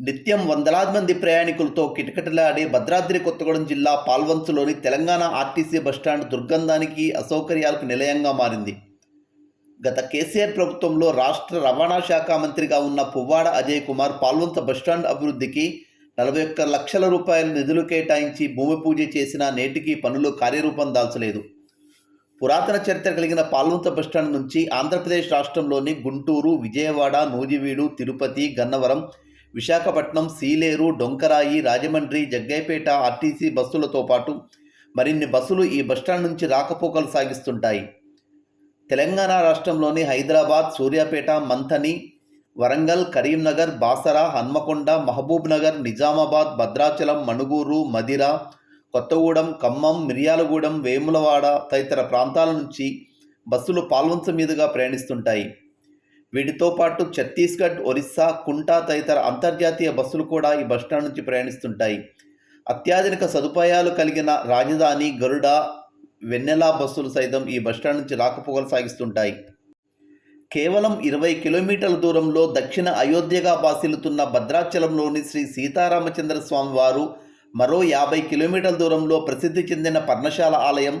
నిత్యం వందలాది మంది ప్రయాణికులతో కిటకిటలాడే భద్రాద్రి కొత్తగూడెం జిల్లా పాల్వంచులోని తెలంగాణ ఆర్టీసీ బస్టాండ్ దుర్గంధానికి అసౌకర్యాలకు నిలయంగా మారింది. గత కేసీఆర్ ప్రభుత్వంలో రాష్ట్ర రవాణా శాఖ మంత్రిగా ఉన్న పువ్వాడ అజయ్ కుమార్ పాల్వంచ బస్టాండ్ అభివృద్ధికి నలభై ఒక్క లక్షల రూపాయల నిధులు కేటాయించి భూమి పూజ చేసినా నేటికి పనులు కార్యరూపం దాల్చలేదు. పురాతన చరిత్ర కలిగిన పాల్వంత బస్టాండ్ నుంచి ఆంధ్రప్రదేశ్ రాష్ట్రంలోని గుంటూరు విజయవాడ నూజివీడు తిరుపతి గన్నవరం విశాఖపట్నం సీలేరు డొంకరాయి రాజమండ్రి జగ్గైపేట ఆర్టీసీ బస్సులతో పాటు మరిన్ని బస్సులు ఈ బస్టాండ్ నుంచి రాకపోకలు సాగిస్తుంటాయి. తెలంగాణ రాష్ట్రంలోని హైదరాబాద్ సూర్యాపేట మంథని వరంగల్ కరీంనగర్ బాసరా హన్మకొండ మహబూబ్ నగర్ నిజామాబాద్ భద్రాచలం మణుగూరు మదిర కొత్తగూడెం ఖమ్మం మిర్యాలగూడెం వేములవాడ తదితర ప్రాంతాల నుంచి బస్సులు పాల్వంచ మీదుగా ప్రయాణిస్తుంటాయి. వీటితో పాటు ఛత్తీస్గఢ్ ఒరిస్సా కుంటా తదితర అంతర్జాతీయ బస్సులు కూడా ఈ బస్టాండ్ నుంచి ప్రయాణిస్తుంటాయి. అత్యాధునిక సదుపాయాలు కలిగిన రాజధాని గరుడ వెన్నెల బస్సులు సైతం ఈ బస్టాండ్ నుంచి రాకపోకలు సాగిస్తుంటాయి కేవలం ఇరవై కిలోమీటర్ల దూరంలో దక్షిణ అయోధ్యగా బాసిల్లుతున్న భద్రాచలంలోని శ్రీ సీతారామచంద్ర స్వామి వారు మరో యాభై కిలోమీటర్ల దూరంలో ప్రసిద్ధి చెందిన పర్ణశాల ఆలయం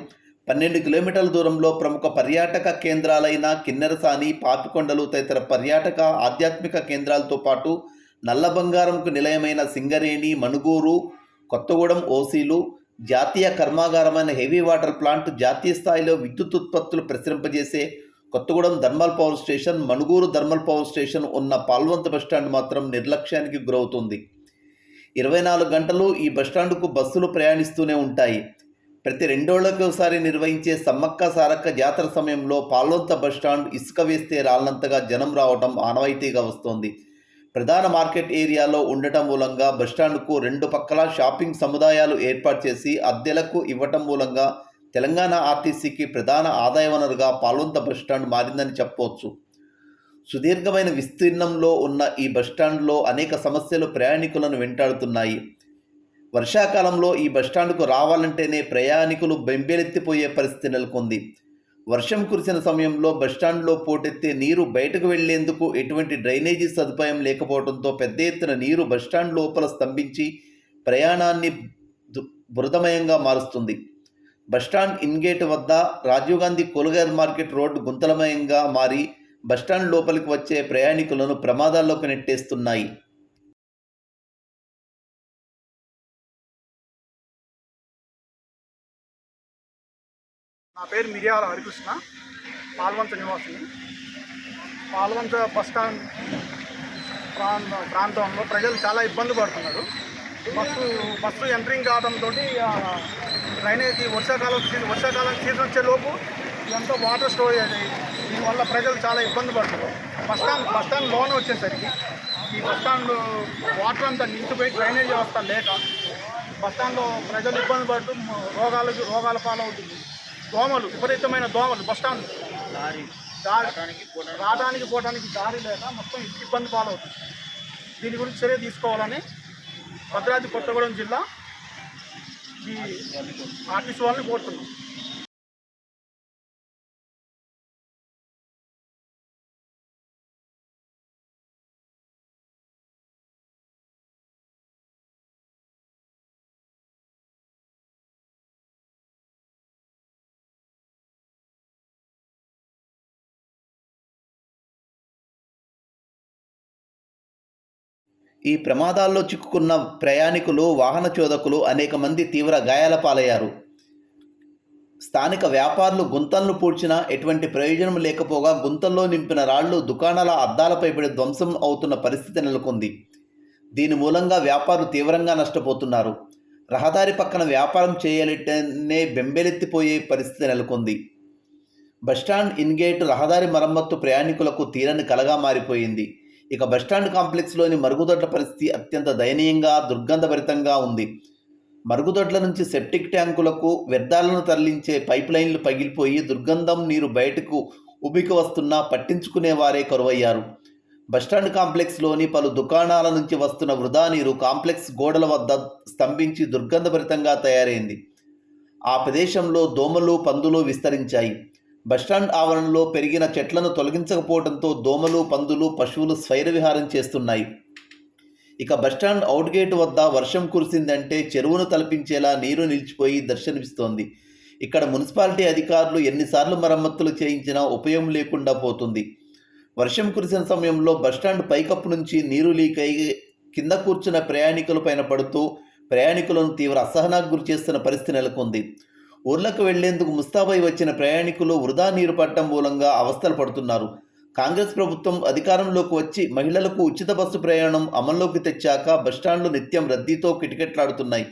పన్నెండు కిలోమీటర్ల దూరంలో ప్రముఖ పర్యాటక కేంద్రాలైన కిన్నెరసాని పాపికొండలు తదితర పర్యాటక ఆధ్యాత్మిక కేంద్రాలతో పాటు నల్ల బంగారంకు నిలయమైన సింగరేణి మణుగూరు కొత్తగూడెం ఓసీలు జాతీయ కర్మాగారమైన హెవీ వాటర్ ప్లాంట్ జాతీయ స్థాయిలో విద్యుత్ ఉత్పత్తులు ప్రసరింపజేసే Kothagudem thermal power station Manuguru thermal power station ఉన్న పాల్వంత బస్టాండ్ మాత్రం నిర్లక్ష్యానికి గురవుతుంది. ఇరవై నాలుగు గంటలు ఈ బస్టాండ్కు బస్సులు ప్రయాణిస్తూనే ఉంటాయి. ప్రతి రెండోళ్ళకు ఒకసారి నిర్వహించే సమ్మక్క సారక్క జాతర సమయంలో పాల్వంత బస్టాండ్ ఇసుక వేస్తే రాళ్ళంతగా జనం రావడం ఆనవాయితీగా వస్తోంది. ప్రధాన మార్కెట్ ఏరియాలో ఉండటం మూలంగా బస్టాండ్కు రెండు పక్కల షాపింగ్ సముదాయాలు ఏర్పాటు చేసి అద్దెలకు ఇవ్వటం మూలంగా తెలంగాణ ఆర్టీసీకి ప్రధాన ఆదాయ వనరుగా పాల్వంత బస్టాండ్ మారిందని చెప్పవచ్చు. సుదీర్ఘమైన విస్తీర్ణంలో ఉన్న ఈ బస్టాండ్లో అనేక సమస్యలు ప్రయాణికులను వెంటాడుతున్నాయి. వర్షాకాలంలో ఈ బస్టాండ్కు రావాలంటేనే ప్రయాణికులు బెంబేలెత్తిపోయే పరిస్థితి నెలకొంది. వర్షం కురిసిన సమయంలో బస్టాండ్లో పోటెత్తే నీరు బయటకు వెళ్ళేందుకు ఎటువంటి డ్రైనేజీ సదుపాయం లేకపోవడంతో పెద్ద ఎత్తున నీరు బస్టాండ్ లోపల స్తంభించి ప్రయాణాన్ని దు- బురదమయంగా మారుస్తుంది. బస్టాండ్ ఇన్గేట్ వద్ద రాజీవ్ గాంధీ కూలగార్ మార్కెట్ రోడ్డు గుంతలమయంగా మారి బస్టాండ్ లోపలికి వచ్చే ప్రయాణికులను ప్రమాదాల్లోకి నెట్టేస్తున్నాయి. నా పేరు మిరియాల హరికృష్ణ పాల్వంచ నివాసిని. పాల్వంచ బస్ స్టాండ్ ప్రాంత ప్రాంతంలో ప్రజలు చాలా ఇబ్బంది పడుతున్నారు. బస్సు బస్సు ఎంట్రింగ్ కావడంతో డ్రైనేజీ వర్షాకాలం వర్షాకాలం సీజన్ వచ్చే లోపు ఇదంతా వాటర్ స్టోరేజ్ అయ్యి దీనివల్ల ప్రజలు చాలా ఇబ్బంది పడుతున్నారు. బస్ స్టాండ్ బస్ స్టాండ్ లోన్ వచ్చేసరికి ఈ బస్ స్టాండ్ వాటర్ అంతా నిలిచిపోయి డ్రైనేజ్ వ్యవస్థ లేక బస్ స్టాండ్లో ప్రజలు ఇబ్బంది పడుతూ రోగాలకు రోగాల పాలవుతుంది దోమలు విపరీతమైన దోమలు బస్ స్టాండ్. దారి రావడానికి పోవడానికి దారి లేక మొత్తం ఇబ్బంది పాలవుతుంది. దీని గురించి చర్య తీసుకోవాలని భద్రాద్రి కొత్తగూడెం జిల్లా ఈ ఆర్టీసీ వాళ్ళని కోరుతున్నాం. ఈ ప్రమాదాల్లో చిక్కుకున్న ప్రయాణికులు వాహన చోదకులు అనేక మంది తీవ్ర గాయాల పాలయ్యారు. స్థానిక వ్యాపారులు గుంతలను పూడ్చినా ఎటువంటి ప్రయోజనం లేకపోగా గుంతల్లో నింపిన రాళ్ళు దుకాణాల అద్దాలపై పడి ధ్వంసం అవుతున్న పరిస్థితి నెలకొంది. దీని మూలంగా వ్యాపారులు తీవ్రంగా నష్టపోతున్నారు. రహదారి పక్కన వ్యాపారం చేయాలంటేనే బెంబెలెత్తిపోయే పరిస్థితి నెలకొంది. బస్టాండ్ ఇన్గేట్ రహదారి మరమ్మత్తు ప్రయాణికులకు తీరని కలగా మారిపోయింది. ఇక బస్టాండ్ కాంప్లెక్స్లోని మరుగుదొడ్ల పరిస్థితి అత్యంత దయనీయంగా దుర్గంధభరితంగా ఉంది. మరుగుదొడ్ల నుంచి సెప్టిక్ ట్యాంకులకు వ్యర్థాలను తరలించే పైప్ లైన్లు పగిలిపోయి దుర్గంధం నీరు బయటకు ఉబికి వస్తున్నా పట్టించుకునే వారే కరువయ్యారు బస్టాండ్ కాంప్లెక్స్లోని పలు దుకాణాల నుంచి వస్తున్న వృధా నీరు కాంప్లెక్స్ గోడల వద్ద స్తంభించి దుర్గంధభరితంగా తయారైంది. ఆ ప్రదేశంలో దోమలు పందులు విస్తరించాయి. బస్టాండ్ ఆవరణలో పెరిగిన చెట్లను తొలగించకపోవడంతో దోమలు పందులు పశువులు స్వైర విహారం చేస్తున్నాయి. ఇక బస్టాండ్ అవుట్ గేట్ వద్ద వర్షం కురిసిందంటే చెరువును తలపించేలా నీరు నిలిచిపోయి దర్శనమిస్తోంది. ఇక్కడ మున్సిపాలిటీ అధికారులు ఎన్నిసార్లు మరమ్మతులు చేయించినా ఉపయోగం లేకుండా పోతుంది. వర్షం కురిసిన సమయంలో బస్టాండ్ పైకప్పు నుంచి నీరు లీక్ అయి కింద కూర్చున్న ప్రయాణికులపైన పడుతూ ప్రయాణికులను తీవ్ర అసహనానికి గురి చేస్తున్న పరిస్థితి నెలకొంది. ఊర్లకు వెళ్ళేందుకు ముస్తాబై వచ్చిన ప్రయాణికులు వృధా నీరు పట్టడం మూలంగా అవస్థలు పడుతున్నారు. కాంగ్రెస్ ప్రభుత్వం అధికారంలోకి వచ్చి మహిళలకు ఉచిత బస్సు ప్రయాణం అమల్లోకి తెచ్చాక బస్టాండ్లు నిత్యం రద్దీతో కిటకిటలాడుతున్నాయి.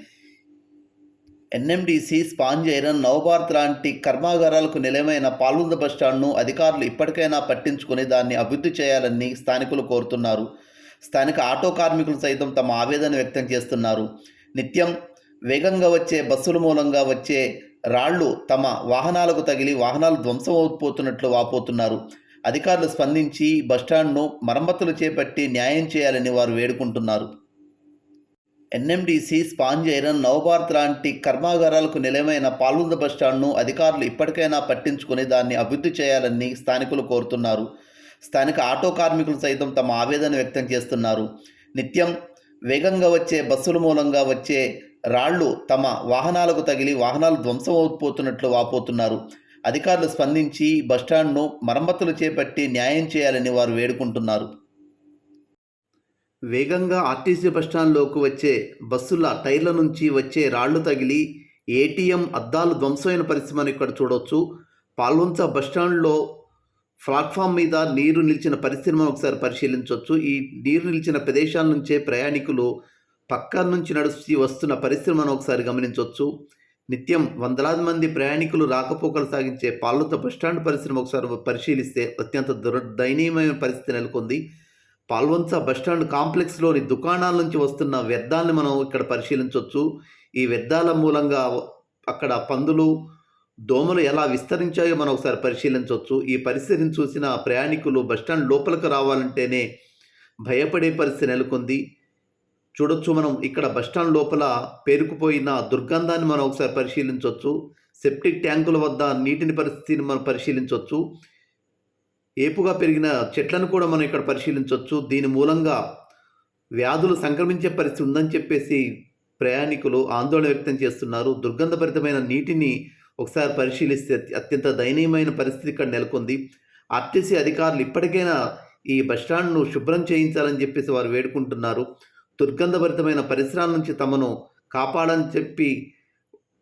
ఎన్ఎండిసి స్పాంజ్ ఐరన్ నవభారత్ లాంటి కర్మాగారాలకు నిలయమైన పాల్వంద బస్టాండ్ను అధికారులు ఇప్పటికైనా పట్టించుకొని దాన్ని అభివృద్ధి చేయాలని స్థానికులు కోరుతున్నారు. స్థానిక ఆటో కార్మికులు సైతం తమ ఆవేదన వ్యక్తం చేస్తున్నారు. నిత్యం వేగంగా వచ్చే బస్సుల మూలంగా వచ్చే రాళ్ళు తమ వాహనాలకు తగిలి వాహనాలు ధ్వంసం అవుపోతున్నట్లు వాపోతున్నారు. అధికారులు స్పందించి బస్టాండ్ను మరమ్మతులు చేపట్టి న్యాయం చేయాలని వారు వేడుకుంటున్నారు. ఎన్ఎండిసి స్పాంజ్ ఐరన్ నవభారత్ లాంటి కర్మాగారాలకు నిలయమైన పాల్వంద బస్టాండ్ను అధికారులు ఇప్పటికైనా పట్టించుకొని దాన్ని అభివృద్ధి చేయాలని స్థానికులు కోరుతున్నారు. స్థానిక ఆటో కార్మికులు సైతం తమ ఆవేదన వ్యక్తం చేస్తున్నారు. నిత్యం వేగంగా వచ్చే బస్సుల మూలంగా వచ్చే రాళ్ళు తమ వాహనాలకు తగిలి వాహనాలు ధ్వంసమైపోతున్నట్లు వాపోతున్నారు. అధికారులు స్పందించి బస్టాండ్ను మరమ్మతులు చేపట్టి న్యాయం చేయాలని వారు వేడుకుంటున్నారు. వేగంగా ఆర్టీసీ బస్టాండ్లోకి వచ్చే బస్సుల టైర్ల నుంచి వచ్చే రాళ్ళు తగిలి ఏటీఎం అద్దాలు ధ్వంసమైన పరిస్థితి మనం ఇక్కడ చూడవచ్చు పాల్వంచ బస్టాండ్లో ప్లాట్ఫామ్ మీద నీరు నిలిచిన పరిస్థితిని మనం ఒకసారి పరిశీలించవచ్చు ఈ నీరు నిలిచిన ప్రదేశాల నుంచే ప్రయాణికులు పక్క నుంచి నడుస్తూ వస్తున్న పరిశ్రమను మనం ఒకసారి గమనించవచ్చు. నిత్యం వందలాది మంది ప్రయాణికులు రాకపోకలు సాగించే పాలతో బస్టాండ్ పరిశ్రమ ఒకసారి పరిశీలిస్తే అత్యంత దుర దయనీయమైన పరిస్థితి నెలకొంది. పాల్వంచ బస్టాండ్ కాంప్లెక్స్లోని దుకాణాల నుంచి వస్తున్న వ్యర్థాలను మనం ఇక్కడ పరిశీలించవచ్చు. ఈ వ్యర్థాల మూలంగా అక్కడ పందులు దోమలు ఎలా విస్తరించాయో మనం ఒకసారి పరిశీలించవచ్చు. ఈ పరిస్థితిని చూసిన ప్రయాణికులు బస్టాండ్ లోపలికి రావాలంటేనే భయపడే పరిస్థితి నెలకొంది. చూడొచ్చు మనం ఇక్కడ బస్టాండ్ లోపల పేరుకుపోయిన దుర్గంధాన్ని మనం ఒకసారి పరిశీలించవచ్చు సెప్టిక్ ట్యాంకుల వద్ద నీటిని పరిస్థితిని మనం పరిశీలించవచ్చు ఏపుగా పెరిగిన చెట్లను కూడా మనం ఇక్కడ పరిశీలించవచ్చు దీని మూలంగా వ్యాధులు సంక్రమించే పరిస్థితి ఉందని చెప్పేసి ప్రయాణికులు ఆందోళన వ్యక్తం చేస్తున్నారు. దుర్గంధభరితమైన నీటిని ఒకసారి పరిశీలిస్తే అత్యంత దయనీయమైన పరిస్థితి ఇక్కడ నెలకొంది. ఆర్టీసీ అధికారులు ఇప్పటికైనా ఈ బస్టాండ్ను శుభ్రం చేయించాలని చెప్పేసి వారు వేడుకుంటున్నారు. దుర్గంధభరితమైన పరిసరాల నుంచి తమను కాపాడని చెప్పి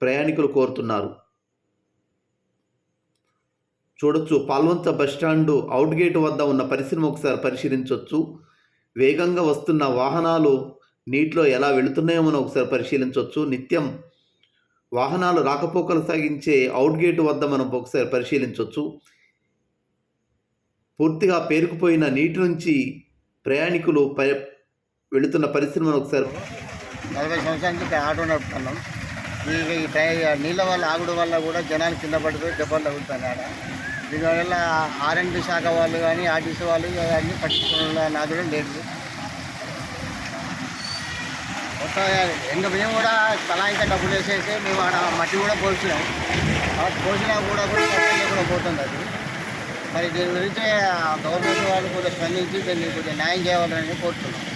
ప్రయాణికులు కోరుతున్నారు. చూడొచ్చు పాల్వంచ బస్టాండు అవుట్ గేట్ వద్ద ఉన్న పరిశ్రమ ఒకసారి పరిశీలించవచ్చు వేగంగా వస్తున్న వాహనాలు నీటిలో ఎలా వెళుతున్నాయో మనం ఒకసారి పరిశీలించవచ్చు నిత్యం వాహనాలు రాకపోకలు సాగించే అవుట్ గేట్ వద్ద మనం ఒకసారి పరిశీలించవచ్చు పూర్తిగా పేరుకుపోయిన నీటి నుంచి ప్రయాణికులు ప వెళుతున్న పరిశ్రమను ఒకసారి నలభై సంవత్సరాల నుంచి ఆటో నడుపుతున్నాం. ఈ నీళ్ళ వల్ల ఆగుడు వల్ల కూడా జనాలు కింద పడిపోయి దెబ్బలు తగులుతాయి ఆడ. దీనివల్ల ఆర్ఎండ్బి శాఖ వాళ్ళు కానీ ఆర్టీసీ వాళ్ళు అన్నీ పట్టించుకున్న నాదుడు లేదు. మొత్తం ఇంకా మేము కూడా తలా ఇంకా డబ్బులు వేసేసి మేము ఆడ మట్టి కూడా పోసినాం. పోల్చినా పోసినా కూడా కూడా కూడా పోతుంది అది. మరి దీని గురించి గవర్నమెంట్ వాళ్ళు కూడా స్పందించి దీన్ని కొంచెం న్యాయం చేయాలని కోరుతున్నాం.